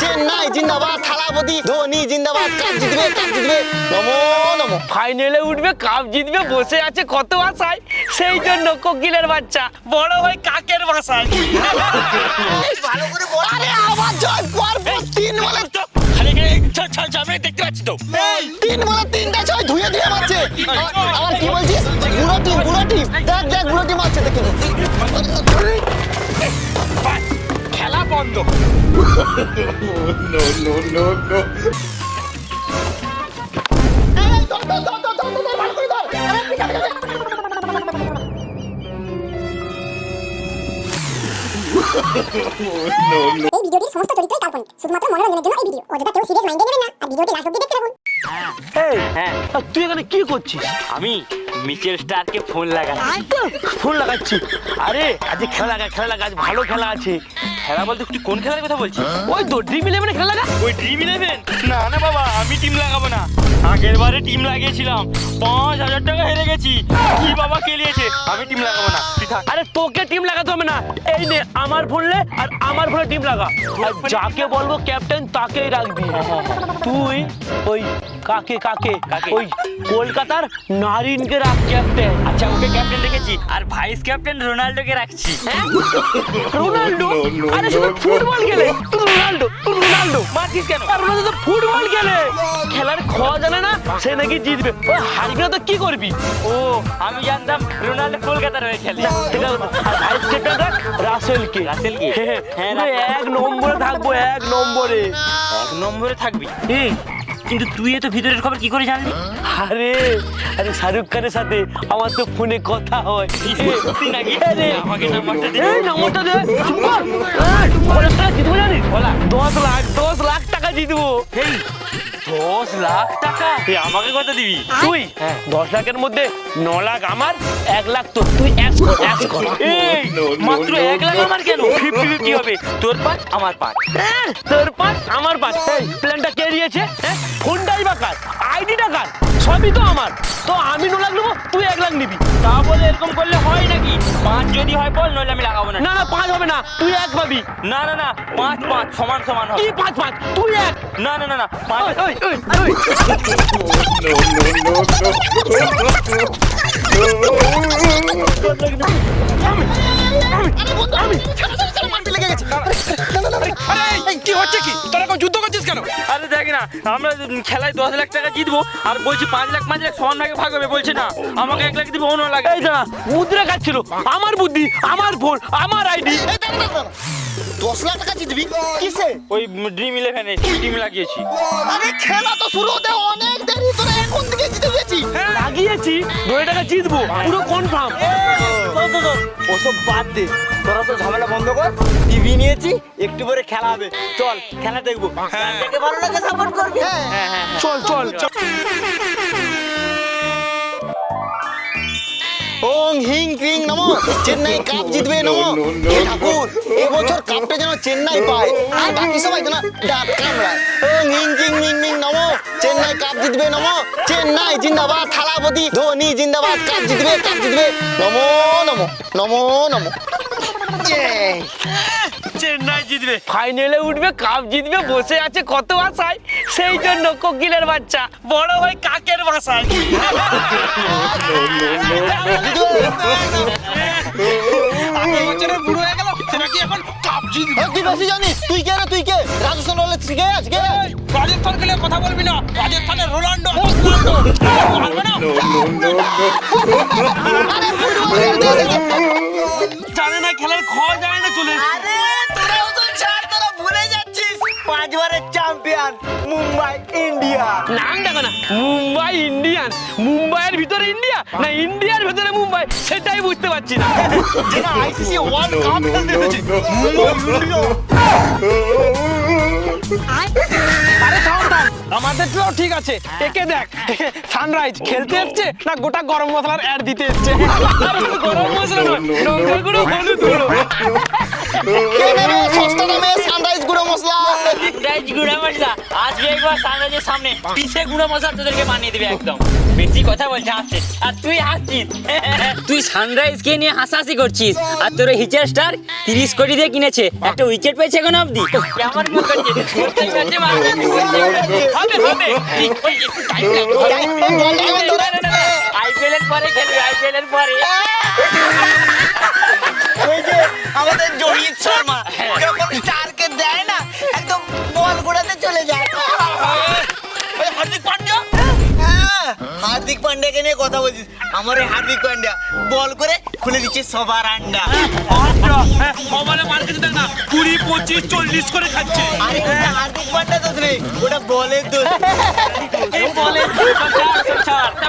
চেন্নাই জিন্দাবাদ থালাপতি ধোনি জিন্দাবাদ কাপ জিতবে কাপ জিতবে। নমো নমো। ফাইনালে উঠবে কাপ জিতবে বসে আছে কত আশায়? সেই জন্য কোকিলের বাচ্চা বড় হয় কাকের বাসায়। ভালো করে বল। আরে আবার জয় পর পর তিন বলে আমি দেখতে পাচ্ছি তো। তিন বলে তিনটা ছয় ধুয়ে ধুয়ে মারছে। আ- আবার কি বলছিস? বুড়ো টিম বুড়ো টিম দেখ ধর। আরে, পিছা, পিছা, পিছা। এই ভিডিওটির সমস্ত চরিত্রই কাল্পনিক শুধুমাত্র মনোরঞ্জনের জন্য এই ভিডিও অযথা কেউ সিরিয়াস মাইন্ডে নেবেন না আর ভিডিওটি লাস্ট অব্দি দেখতে থাকুন এই হ্যাঁ তুই এখানে কি করছিস আমি মিচেল স্টারকে ফোন লাগাচ্ছি। ফোন লাগাচ্ছি? আরে আজকে খেলা লাগা খেলা লাগা আজ ভালো খেলা আছে। খেলা বলতে তুই কোন খেলার কথা বলছিস? ওই তো ড্রিম ইলেভেনে খেলা লাগা? ওই টিম ইলেভেন না না বাবা আমি টিম লাগাবো না। আগের বারে টিম লাগিয়েছিলাম। পাঁচ হাজার টাকা হেরে গেছি। কি বাবা কেলিয়েছে? আমি টিম লাগাবো না। আরে তোকে টিম লাগাতে হবে না। এই নে আমার ফোনলে আর আমার ফোনে টিম লাগা। আর যাকে বলব ক্যাপ্টেন তাকেই রাখবি তুই ওই কাকে কাকে? কাকে? ওই কলকাতার নারিনকে রাখ ক্যাপ্টেন। আচ্ছা ওকে ক্যাপ্টেন রেখেছি আর ভাইস ক্যাপ্টেন রোনাল্ডোকে রাখছি। হ্যাঁ? রোনাল্ডো? আরে শুধু ফুটবল খেলে। তুই রোনাল্ডো তুই রোনাল্ডো। মারছিস কেন? আর রোনাল্ডো তো ফুটবল খেলে। খেলার খাওয়া জানে না সে নাকি জিতবে। ওই হারবি না তো কি করবি? ও আমি জানতাম রোনাল্ডো কলকাতার হয়ে খেলে। এটা আর ভাইস ক্যাপ্টেন রাখ রাসেলকে। রাসেলকে? হ্যাঁ, হ্যাঁ, এক নম্বরে থাকব এক নম্বরে। এক নম্বরে থাকবি? এই কিন্তু তুই এত ভিতরের খবর কি করে জানলি আরে আরে শাহরুখ খানের সাথে আমার তো ফোনে কথা হয় সত্যি নাকি? আরে, আমাকে নাম্বারটা দে। এই নাম্বারটা দে চুপ কর। এই, কত জিতবো জানিস বলা। দশ লাখ দশ লাখ টাকা জিতবো এই দশ লাখ টাকা। এ আমাকে কত দিবি? তুই? হ্যাঁ। দশ লাখের মধ্যে ন লাখ আমার এক লাখ তোর। তুই মাত্র এক লাখ আমার কেন? ফিফটি ফিফটি হবে। তোর পাঁচ আমার পাঁচ। হ্যাঁ, তোর পাঁচ আমার পাঁচ। প্ল্যানটা কে দিয়েছে? হ্যাঁ? ফোনটাই বা কার? আইডিটা কার? সবই তো আমার। তো আমি ন লাখ নেব তুই এক লাখ নিবি। তা বলে এরকম করলে হয় নাকি? পাঁচ যদি হয় বল নইলে আমি লাগাবো না না। না পাঁচ হবে না তুই এক পাবি না না না পাঁচ পাঁচ সমান সমান হবে কি পাঁচ পাঁচ তুই এক না না না না পাঁচ কি হচ্ছে কি তোরা যুদ্ধ করছিস কেন আরে দেখ না আমরা খেলায় দশ লাখ টাকা জিতবো আর বলছি পাঁচ লাখ পাঁচ লাখ সমান ভাগে ভাগ হবে বলছে না। আমাকে এক লাখ দিবো অন্য লাগে এই যা মুদ্রা খাচ্ছিল। আমার বুদ্ধি আমার ফোন আমার আইডি। দশ লাখ টাকা জিতবি? কিসে? ওই ড্রিম ইলেভেনে টিম লাগিয়েছি। আরে খেলা তো শুরু হতে অনেক দেরি তোরা এখন থেকে জিতে গেছি। লাগিয়েছি দুই টাকা জিতবো পুরো কনফার্ম ওসব বাদ দে। তোরা তো ঝামেলা বন্ধ কর টিভি নিয়েছি একটু পরে খেলা হবে। চল খেলা দেখব। যাকে ভালো লাগে সাপোর্ট করবি? চল চল চল। ওং হিং ক্রিং নমো। চেন্নাই কাপ জিতবে নমো। হে ঠাকুর এবছর কাপটা যেন চেন্নাই পায়। আর বাকি সবাই যেন ডাক কামড়ায়। ওং হিং ক্রিং মিং মিং নমো। চেন্নাই কাপ জিতবে নমো। চেন্নাই জিন্দাবাদ থালাপতি ধোনি জিন্দাবাদ কাপ জিতবে কাপ জিতবে। নমো নমো নমো নমো। জয়। চেন্নাই জিতবে ফাইনালে উঠবে কাপ জিতবে বসে আছে কত আশায় সেই জন্য কোকিলের বাচ্চা বড় হয় কাকের বাসায় বছরের বুড়ো হয়ে গেল সে নাকি এখন কাপ জিতবে তুই বেশি জানিস তুই কে না তুই কে রাজস্থান রলে শিখে আজকে রাজস্থান খেলে কথা বলবি না রাজস্থানের রোনাল্ডো জানে না খেলার খাওয়া যায় না চলে পাঁচবারের চ্যাম্পিয়ন মুম্বাই ইন্ডিয়া নাম দেখো না মুম্বাই ইন্ডিয়ান মুম্বাইয়ের ভিতরে ইন্ডিয়া না ইন্ডিয়ার ভিতরে মুম্বাই? সেটাই বুঝতে পারছি না। যেটা আইসিসি ওয়ার্ল্ড কাপ খেলতে এসেছে। আরে থাম থাম। আমাদেরটাও ঠিক আছে। একে দেখ সানরাইজ খেলতে এসছে না গোটা গরম মশলার অ্যাড দিতে এসছে? গরম মশলা নয় লঙ্কা গুঁড়ো হলুদ গুঁড়ো। সস্তা দামে সানরাইজ গুঁড়ো মশলা। সানরাইজ গুঁড়া মশলা আজকে একবার সানরাইজের সামনে পিসে গুঁড়া মশলা তোদেরকে বানিয়ে দেবে একদম। বেশি কথা বলছে আর তুই হাসছিস। তুই সানরাইজকে নিয়ে হাসাহাসি করছিস। আর তোর হিচার স্টার তিরিশ কোটি দিয়ে কিনেছে। একটা উইকেট পেয়েছে এখন কেমন লাগবে আইপিএল এর পরে খেলবে আইপিএল এর পরে আমার এই হার্দিক পান্ডিয়া বল করে খুলে দিচ্ছে সবার আন্ডা। না কুড়ি পঁচিশ চল্লিশ করে খাচ্ছে। আরে হার্দিক পান্ডিয়া দোষ নেই ওটা বলের দোষ।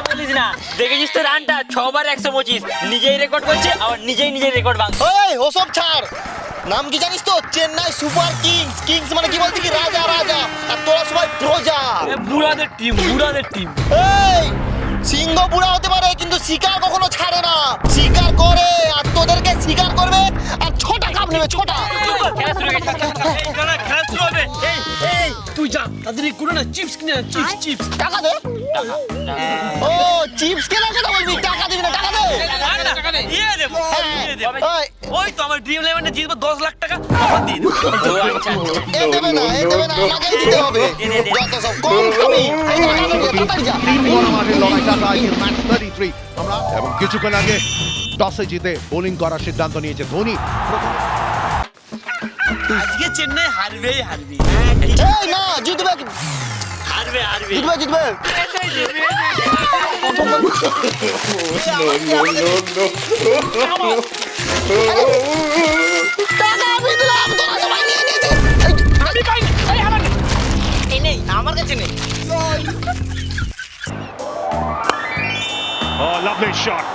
বলিস না। দেখেছিস তো রানটা ছবার একশো পঁচিশ। নিজেই রেকর্ড করছে আবার নিজেই নিজের রেকর্ড ভাঙছে। ওই ওসব ছাড়। নাম কি জানিস তো? Chennai super Kings. কিংস মানে কি বলতে কি? রাজা রাজা। আর তোরা সবাই প্রজা। বুড়াদের টিম বুড়াদের টিম এই সিংহ বুড়া হতে পারে কিন্তু শিকার কখনো ছাড়ে না। শিকার করে আর তোদেরকে শিকার করবে আর ছোটা কাপ নেবে ছোটা। তুই যা তাদের করে না চিপস কিনে চিপস চিপস। টাকা দে। ও চিপস কেনার দিয়ে দেবো দিয়ে দেবো। ওই, ওই তো আমার ড্রিম ইলেভেনে জিতবো দশ লাখ টাকা। তখন দিয়ে দেবো এ দেবে না এ দেবে না আমাকেই দিতে হবে। যত সব কম খাবি এই যা, তাড়াতাড়ি যা, তিন বড় মাঠের লড়াইটা আজকের ম্যাচ থার্টি থ্রি আমরা এবং কিছুক্ষণ আগে টসে জিতে বোলিং করার সিদ্ধান্ত নিয়েছে ধোনি। আজকে চেন্নাই হারবেই হারবি। এই না জিতবে হারবে হারবে। জিতবে জিতবে। নেই আমার কাছে নেই Oh, lovely shot.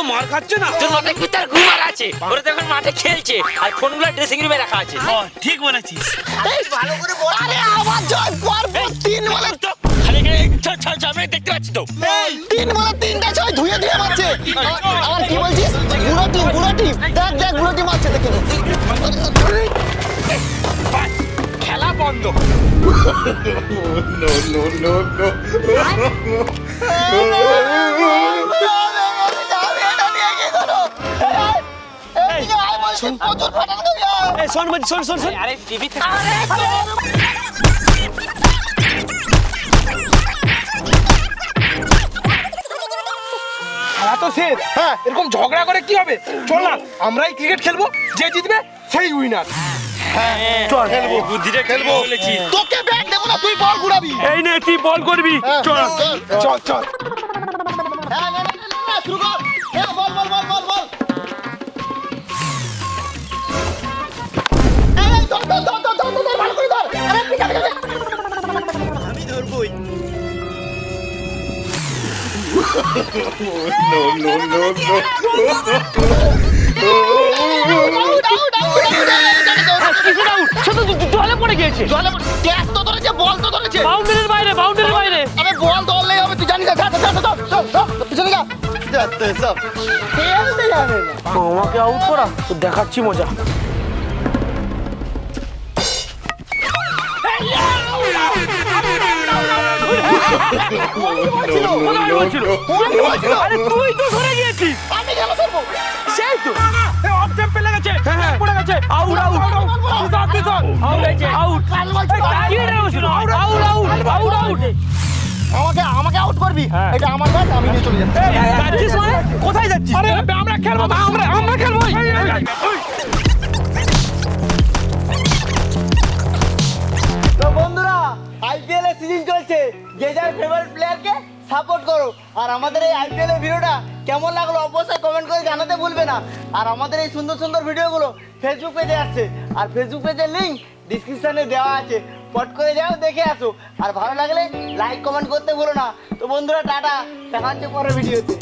এত মার খাচ্ছে না তোর মাথায় কি তার ঘুমার আছে ওরা তো এখন মাঠে খেলছে আর ফোনগুলো ড্রেসিং রুমে রাখা আছে ঠিক বলেছিস এই, ভালো করে বল আরে আবার ছয় পর পর তিন বলে তো খালি খালি ছয় ছয় ছয় আমি দেখতে পাচ্ছি তো তিন বলে তিনটা ছয় ধুয়ে ধুয়ে মারছে আবার কি বলছিস বুড়ো টিম বুড়ো টিম দেখ দেখ বুড়ো টিম মারছে দেখে খেলা বন্ধ প্রচুর ফাটান খাবি এই শোন বলছি শোন শোন শোন। আরে টিভি তো শেষ। হ্যাঁ। এরকম ঝগড়া করে কি হবে? চল না আমরাই ক্রিকেট খেলব যে জিতবে সেই উইনার চল বুদ্ধিটা খেলব। বলেছিস? তোকে ব্যাট দেবো না তুই বল ঘুরাবি। এই নে তুই বল করবি। চল। চল চল। কিসের আউট সে তো জলে পড়ে গিয়েছে জলে পড়ে- ক্যাচ তো ধরেছে, বল তো ধরেছে। বাউন্ডারির বাইরে বাউন্ডারির বাইরে আরে, বল ধরলেই হবে, তুই জানিস না। যা, যা, যা, যা, পিছনে যা। যা, তো, সব। খেলতে যাবে না। আমাকে আউট করা তো দেখাচ্ছি মজা আরে তুই তো ধরে গিয়েছিস? সেই তো অফ টেম্প পেলে গেছে পড়ে গেছে out out out out out out out out আমাকে আমাকে আউট করবি এটা আমার ব্যাট আমি নিয়ে চলে যাচ্ছি কোথায় যাচ্ছিস আরে আমরা খেলব, আমরা আমরা খেলব আইপিএল এর সিজন চলছে। যে যার ফেভারিট প্লেয়ারকে সাপোর্ট করো। আর আমাদের এই আইপিএল এর ভিডিওটা কেমন লাগল অবশ্যই কমেন্ট করে জানাতে ভুলবে না। আর আমাদের এই সুন্দর সুন্দর ভিডিওগুলো ফেসবুক পেজে আসছে। আর ফেসবুক পেজের লিঙ্ক ডিসক্রিপশনে দেওয়া আছে। পট করে যাও, দেখে আসো। আর ভালো লাগলে লাইক কমেন্ট করতে ভুলো না। তো বন্ধুরা, টাটা। দেখা হচ্ছে পরের ভিডিওতে।